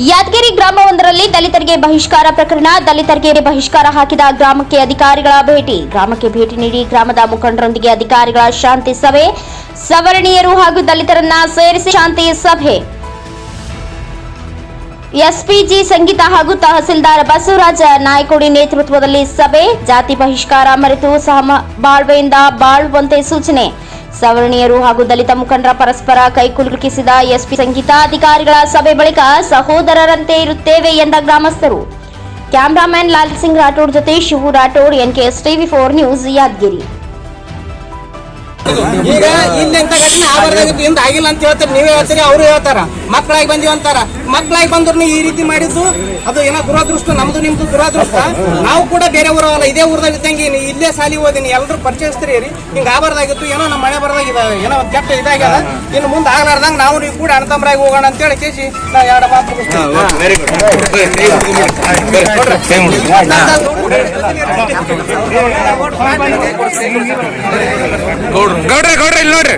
ಯಾದಗಿರಿ ಗ್ರಾಮವೊಂದರಲ್ಲಿ ದಲಿತರಿಗೆ ಬಹಿಷ್ಕಾರ ಪ್ರಕರಣ ದಲಿತರಿಗೆ ಬಹಿಷ್ಕಾರ ಹಾಕಿದ ಗ್ರಾಮಕ್ಕೆ ಅಧಿಕಾರಿಗಳ ಭೇಟಿ. ಗ್ರಾಮಕ್ಕೆ ಭೇಟಿ ನೀಡಿ ಗ್ರಾಮದ ಮುಖಂಡರೊಂದಿಗೆ ಅಧಿಕಾರಿಗಳ ಶಾಂತಿ ಸಭೆ, ಸವರ್ಣೀಯರು ಹಾಗೂ ದಲಿತರನ್ನ ಸೇರಿಸಿ ಶಾಂತಿ ಸಭೆ. ಎಸ್ಪಿಜಿ ಸಂಗೀತ ಹಾಗೂ ತಹಸೀಲ್ದಾರ್ ಬಸವರಾಜ ನಾಯ್ಕೋಡಿ ನೇತೃತ್ವದಲ್ಲಿ ಸಭೆ. ಜಾತಿ ಬಹಿಷ್ಕಾರ ಮರೆತು ಸಹ ಬಾಳ್ವೆಯಿಂದ ಬಾಳುವಂತೆ ಸೂಚನೆ. ಸವರ್ಣೀಯರು ಹಾಗೂ ದಲಿತ ಮುಖಂಡರ ಪರಸ್ಪರ ಕೈಕುಲುಕಿಸಿದ ಎಸ್ಪಿ ಸಂಗೀತ, ಅಧಿಕಾರಿಗಳ ಸಭೆ ಬಳಿಕ ಸಹೋದರರಂತೆ ಇರುತ್ತೇವೆ ಎಂದ ಗ್ರಾಮಸ್ಥರು. ಕ್ಯಾಮೆರಾಮ್ಯಾನ್ ಲಾಲ್ ಸಿಂಗ್ ರಾಠೋಡ್ ಜೊತೆ Shivu Rathod NKS TV four news Yadgiri. ಅಂತ ಘಟನೆ ಆಗಬಾರ್ದಾಗಿತ್ತು ಇಂದ ಆಗಿಲ್ಲ ಅಂತ ಹೇಳ್ತಾರೆ. ನೀವೇ ಹೇಳ್ತೀರಿ ಅವರು ಹೇಳ್ತಾರ. ಮಕ್ಕಳಾಗಿ ಬಂದಿವಿ ಅಂತಾರ. ಮಕ್ಕಳಾಗಿ ಬಂದ್ರು ಈ ರೀತಿ ಮಾಡಿದ್ದು ಅದು ಏನೋ ದುರಾದೃಷ್ಟ ನಮ್ದು ನಿಮ್ದು ದುರಾದೃಷ್ಟ. ನಾವು ಕೂಡ ಬೇರೆ ಊರವಲ್ಲ ಇದೇ ಊರದಾಗ ಇದ್ದಂಗೆ ನೀ ಇಲ್ಲೇ ಸಾಲಿ ಓದಿನಿ ಎಲ್ಲರೂ ಪರಿಚಯಿಸ್ತೀರಿ ರೀ ಹಿಂಗ ಆಗಬಾರ್ದಾಗಿತ್ತು ಏನೋ ನಮ್ಮ ಮನೆ ಬರದಾಗ ಏನೋ ಕೆಟ್ಟ ಇದಾಗ್ಯದ. ಇನ್ನು ಮುಂದೆ ಆಗ್ಲಾರ್ದಂಗ ನಾವು ನೀವು ಕೂಡ ಅಣ್ಣತಮ್ಮರಾಗಿ ಹೋಗೋಣ ಅಂತ ಹೇಳಿ ಕೇಸಿ ನಾ ಎರಡು ಮಾತು ನೋಡ್ರಿ ಗೌಡ್ರೆ ಗೌಡ್ರೆ ಇಲ್ಲಿ ನೋಡ್ರಿ.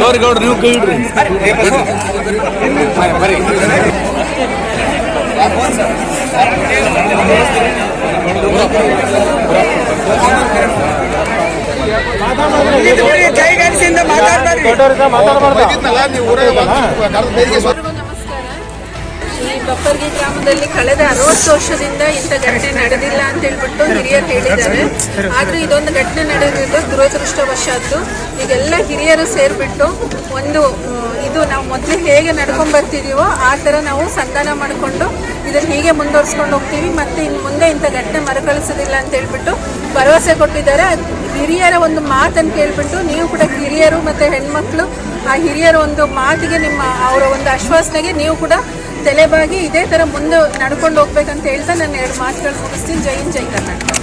ಗೌಡ್ರಿ ಗೌಡ್ರು ನೀವು ಕೈ ಇಡ್ರಿ ಎಲ್ರಿಗೂ ನಮಸ್ಕಾರ ಈ ಬಪ್ಪರ್ಗಿ ಗ್ರಾಮದಲ್ಲಿ ಕಳೆದ ಅರವತ್ತು ವರ್ಷದಿಂದ ಇಂಥ ಘಟನೆ ನಡೆದಿಲ್ಲ ಅಂತ ಹೇಳ್ಬಿಟ್ಟು ಹಿರಿಯರು ಹೇಳಿದ್ದಾರೆ. ಆದ್ರೂ ಇದೊಂದು ಘಟನೆ ನಡೆದಿದ್ದು ದುರದೃಷ್ಟವಶಾದ್ದು ಈಗೆಲ್ಲ ಹಿರಿಯರು ಸೇರಿಬಿಟ್ಟು ಒಂದು ಇದು ನಾವು ಮೊದಲು ಹೇಗೆ ನಡ್ಕೊಂಡ್ ಬರ್ತಿದೀವೋ ಆ ಥರ ನಾವು ಸಂಧಾನ ಮಾಡಿಕೊಂಡು ಇದನ್ನು ಹೀಗೆ ಮುಂದುವರ್ಸ್ಕೊಂಡು ಹೋಗ್ತೀವಿ. ಮತ್ತೆ ಇನ್ನು ಮುಂದೆ ಇಂಥ ಘಟನೆ ಮರುಕಳಿಸೋದಿಲ್ಲ ಅಂತ ಹೇಳ್ಬಿಟ್ಟು ಭರವಸೆ ಕೊಟ್ಟಿದ್ದಾರೆ. ಹಿರಿಯರ ಒಂದು ಮಾತನ್ನು ಕೇಳ್ಬಿಟ್ಟು ನೀವು ಕೂಡ ಹಿರಿಯರು ಮತ್ತು ಹೆಣ್ಮಕ್ಳು, ಆ ಹಿರಿಯರ ಒಂದು ಮಾತಿಗೆ ನಿಮ್ಮ ಅವರ ಒಂದು ಆಶ್ವಾಸನೆಗೆ ನೀವು ಕೂಡ ತಲೆಬಾಗಿ ಇದೇ ಥರ ಮುಂದೆ ನಡ್ಕೊಂಡು ಹೋಗ್ಬೇಕಂತ ಹೇಳ್ತಾ ನಾನು ಎರಡು ಮಾತುಗಳು ಮುಗಿಸ್ತೀನಿ. ಜೈ ಹಿಂದ್, ಜೈ ಕರ್ನಾಟಕ.